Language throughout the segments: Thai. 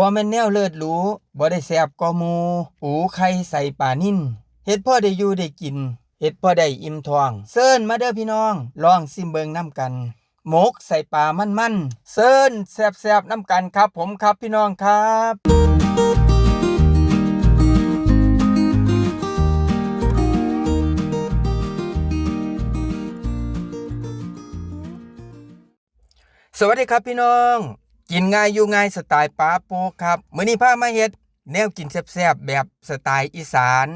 บ่แม่นแนวเลิศหรูบ่ได้แซ่บก็หมูปูไข่ใส่ปลานิ่นเฮ็ดพ่อได้อยู่ได้กินเฮ็ดพ่อได้อิ่มท้องเซิ้นมาเด้อพี่น้องลองซิมเบิงน้ำกันหมกใส่ปลามันๆเซิ้นแซ่บๆน้ำกันครับผมครับพี่น้องครับสวัสดีครับพี่น้อง กินง่ายอยู่ง่ายสไตล์ป้าโปกครับมื้อนี้พามาเฮ็ด แนวกินแซ่บๆแบบสไตล์อีสาน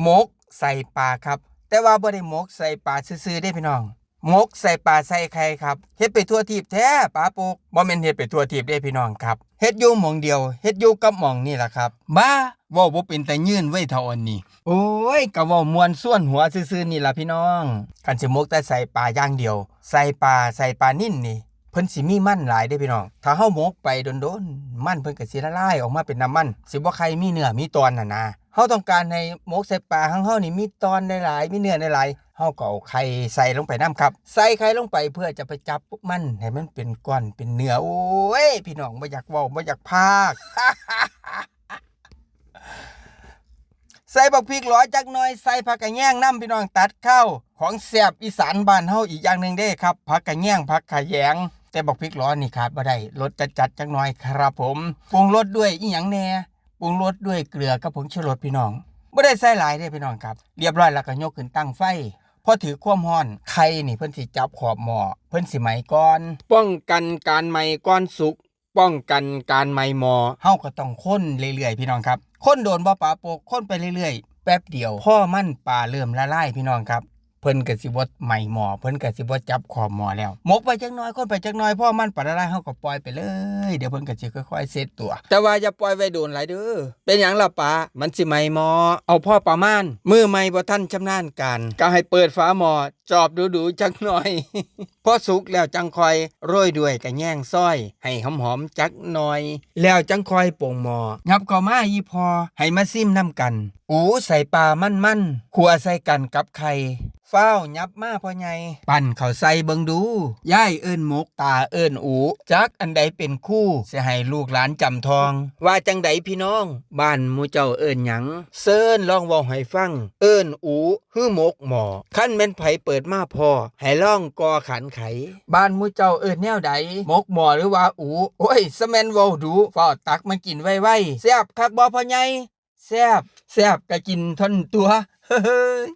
หมกใส่ปลาครับ แต่ว่าบ่ได้หมกใส่ปลาซื่อๆได้พี่น้องหมกใส่ปลาใส่ไข่ครับเฮ็ดไปทั่วทีบแท้ป้าโปกบ่แม่นเฮ็ดไปทั่วทีบได้พี่น้องครับเฮ็ดอยู่หม่องเดียวเฮ็ดอยู่กับหม่องนี่ล่ะครับบ้าเว้าบ่เป็นแต่ยื่นไว้เท่าอันนี้ โอ้ยก็เว้ามวนส่วนหัวซื่อๆนี่ล่ะพี่น้องคันสิหมกแต่ใส่ปลาอย่างเดียว ใส่ปลาใส่ปลานิ่นนี่ เพิ่นสิมีมันหลายเด้พี่น้อง ถ้าเฮาหมกไปโดนๆมันเพิ่นก็สิละลายออกมาเป็นน้ำมัน สิบ่ใครมีเนื้อมีตอนน่ะนะเฮาต้องการให้หมกใส่ปลาของเฮานี่มีตอนหลายๆมีเนื้อหลายๆเฮาก็เอาไข่ใส่ลงไปน้ำครับ ใส่ไข่ลงไปเพื่อจะไปจับมันให้มันเป็นก้อนเป็นเนื้อโอ้ยพี่น้องบ่อยากเว้าบ่อยากพากใส่บักพริกร้อยจักหน่อยใส่ผักกระแยงน้ำพี่น้องตัดเข้า ของแซ่บอีสานบ้านเฮาอีกอย่างหนึ่งเด้ครับผักกระแยงผักขะแยง แต่บักพริกร้อนนี่ขาดบ่ได้รสจัดจัดจักหน่อยครับผมปรุงรสด้วยอีหยังแหน่ปรุงรสด้วยเกลือกับผงชูรสพี่น้องบ่ได้ใส่หลายเด้พี่น้องครับ เรียบร้อยแล้วก็ยกขึ้นตั้งไฟพอถือความร้อนไข่นี่เพิ่นสิจับขอบหม้อเพิ่นสิไหมก่อน ป้องกันการไหมก่อนสุกป้องกันการไหมหม้อเฮาก็ต้องค้นเรื่อยๆพี่น้องครับค้นโดนบ่ปลาโปกค้นไปเรื่อยๆแป๊บเดียวพ่อมันปลาเริ่มละลายพี่น้องครับ เพิ่นก็สิบ่ไหมหมอเพิ่นก็สิบ่จับขอบหมอแล้วหมกไปจักน้อยคนไปจักน้อยพ่อมันปลาละลายเฮาก็ปล่อยไปเลย เดี๋ยวเพิ่นก็สิค่อยๆเซตตัว แต่ว่าอย่าปล่อยไว้โดนหลายเด้อเป็นหยังล่ะปลามันสิไหมหมอ เอาพ่อประมาณมือใหม่บ่ทันชำนาญการก็ให้เปิดฝาหม้อจอบดูๆจักหน่อยพอสุกแล้วจังคอยโรยด้วยกระแยงซ้อย ให้หอมๆจักหน่อย แล้วจังคอยโป่งหมอยับเข้ามาอีพอให้มาซิมน้ำกัน อูใส่ปลามันๆขัวใส่กันกับไข่ ฟ้าวยับมาพ่อใหญ่ปั่นเขาใส่เบิงดูย่ายเอิ้นหมก ตาเอิ้นอูจักอันใดเป็นคู่สิให้ลูกหลานจำทอง ว่าจังใดพี่น้อง บ้านหมูเจ้าเอิ้นหยังเซินลองเว้าให้ฟัง เอิ้นอูฮือหมกหมอขั้นแม่นไผเปิดมาพอให้ล่องกอขันไข บ้านหมูเจ้าเอิ้นแนวใดหมกหมอหรือว่าอูโอ้ยสแมนเว้าดูฟ้าวตักมากินไวๆแซ่บคักบ่พ่อใหญ่แซ่บแซ่บก็กินทนตัวเฮ้ย